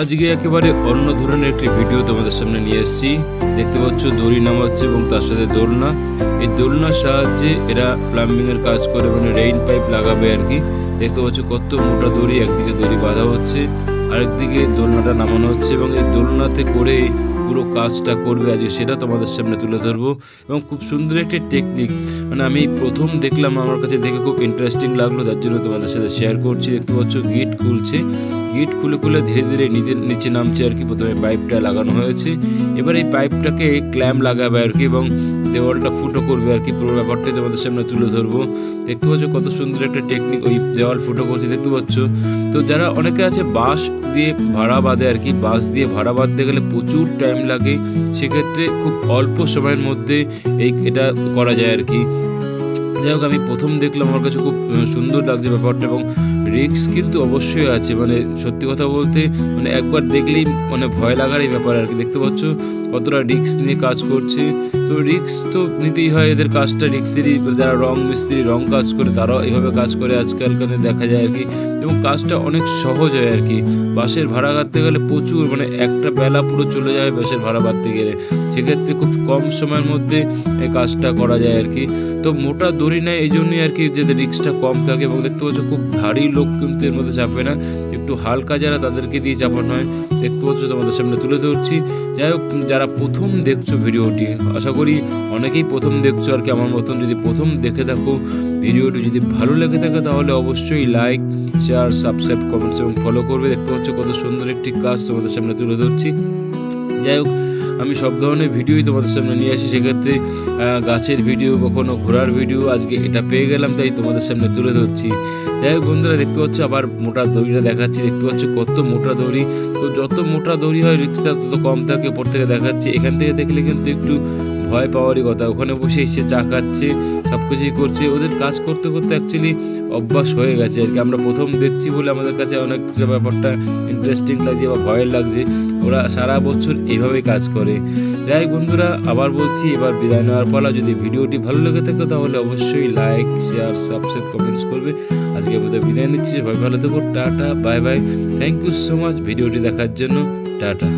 আজকে একেবারে অন্য ধরনের একটি ভিডিও তোমাদের সামনে নিয়ে এসেছি। দেখতে পাচ্ছ, দড়ি নামাচ্ছে এবং তার সাথে দোলনা। এই দোলনার সাহায্যে এরা প্লাম্বিং এর কাজ করে মানে রেইন পাইপ লাগাবে আর কি। দেখতে পাচ্ছ, কত মোটা দড়ি, একদিকে দড়ি বাঁধা হচ্ছে, আরেকদিকে দোলনাটা নামানো হচ্ছে এবং এই দোলনাতে করে পুরো কাজটা করবে আজকে, সেটা তোমাদের সামনে তুলে ধরবো। এবং খুব সুন্দর একটি টেকনিক মানে আমি প্রথম দেখলাম, আমার কাছে দেখে খুব ইন্টারেস্টিং লাগল, তার জন্য তোমাদের সাথে শেয়ার করছি। দেখতে পাচ্ছ গিট খুলছে গিট খুলে খুলে ধীরে ধীরে নিজের নিচে নামছে আর কি। প্রথমে পাইপটা লাগানো হয়েছে। এবার এই পাইপটাকে ক্ল্যাম লাগাবে আর কি এবং দেওয়ালটা ফুটো করবে আর কি। পুরো ব্যাপারটা তোমাদের সামনে তুলে ধরবো। দেখতে পাচ্ছ কত সুন্দর একটা টেকনিক ওই দেওয়াল ফুটো করছে, দেখতে পাচ্ছ? তো যারা অনেকে আছে বাঁশ দিয়ে ভাড়া বাঁধে আর কি, বাঁশ দিয়ে ভাড়া বাঁধতে গেলে প্রচুর টাইম লাগে। সেক্ষেত্রে খুব অল্প সময়ের মধ্যে এই এটা করা যায় আর কি। যাই হোক, আমি প্রথম দেখলাম, আমার কাছে খুব সুন্দর লাগছে ব্যাপারটা এবং রিক্স কিন্তু অবশ্যই আছে। মানে সত্যি কথা বলতে মানে একবার দেখলেই মানে ভয় লাগারই ব্যাপার আর কি। দেখতে পাচ্ছ কতটা রিক্স নিয়ে কাজ করছে। তো রিক্স তো নিতেই হয়, এদের কাজটা রিক্সেরই যারা রং মিস্ত্রি রং কাজ করে, তারাও এইভাবে কাজ করে আজকালকার দেখা যায় আর কি। এবং কাজটা অনেক সহজ হয় আর কি। বাসের ভাড়া কাটতে গেলে প্রচুর মানে একটা বেলা পুরো চলে যায় বাসের ভাড়া বাঁধতে গেলে। সেক্ষেত্রে খুব কম সময়ের মধ্যে এই কাজটা করা যায় আর কি। তো মোটা দড়ি নেয় এই জন্যই আর কি যে রিক্সটা কম থাকে এবং দেখতে পাচ্ছ খুব ভারী লোক কিন্তু এর মধ্যে চাপে না। একটু হালকা যারা তাদেরকে দিয়ে চাপানো হয়, দেখতে পাচ্ছ তোমাদের সামনে তুলে ধরছি। যাই হোক, যারা প্রথম দেখছ ভিডিওটি, আশা করি অনেকেই প্রথম দেখছ আর কি। আমার মতন যদি প্রথম দেখে থাকো ভিডিওটি যদি ভালো লেগে থাকে তাহলে অবশ্যই লাইক, শেয়ার, সাবস্ক্রাইব, কমেন্টস এবং ফলো করবে। দেখতে পাচ্ছ কত সুন্দর একটি কাজ তোমাদের সামনে তুলে ধরছি। যাই হোক আমি সব ধরনের ভিডিওই তোমাদের সামনে নিয়ে আসি, সেক্ষেত্রে গাছের ভিডিও কখনো ঘোরার ভিডিও আজকে এটা পেয়ে গেলাম, তাই তোমাদের সামনে তুলে ধরছি। যাই হোক বন্ধুরা, দেখতে পাচ্ছ আবার মোটা দড়িটা দেখাচ্ছি, দেখতে পাচ্ছ কত মোটা দড়ি। তো যত মোটা দড়ি হয় রিক্সটা তত কম থাকে ওপর থেকে দেখাচ্ছি। এখান থেকে দেখলে কিন্তু একটু ভয় পাওয়ারই কথা। ওখানে বসে এসে চা খাচ্ছে সব কিছুই করছে। ওদের কাজ করতে করতে অ্যাকচুয়ালি অভ্যাস হয়ে গেছে আর কি। আমরা প্রথম দেখছি বলে আমাদের কাছে অনেক ব্যাপারটা ইন্টারেস্টিং লাগছে বা ভয়ের লাগছে। ওরা সারা বছর এইভাবেই কাজ করে। যাই বন্ধুরা, আবার বলছি, এবার বিদায় নেওয়ার পালা যদি ভিডিওটি ভালো লেগে থাকে তাহলে অবশ্যই লাইক শেয়ার সাবস্ক্রাইব কমেন্টস করবে। আজকে বোধহয় বিদায় নিচ্ছি। সবাই ভালো থেকো। Tata bye bye thank you so much ভিডিওটি দেখার জন্য টাটা।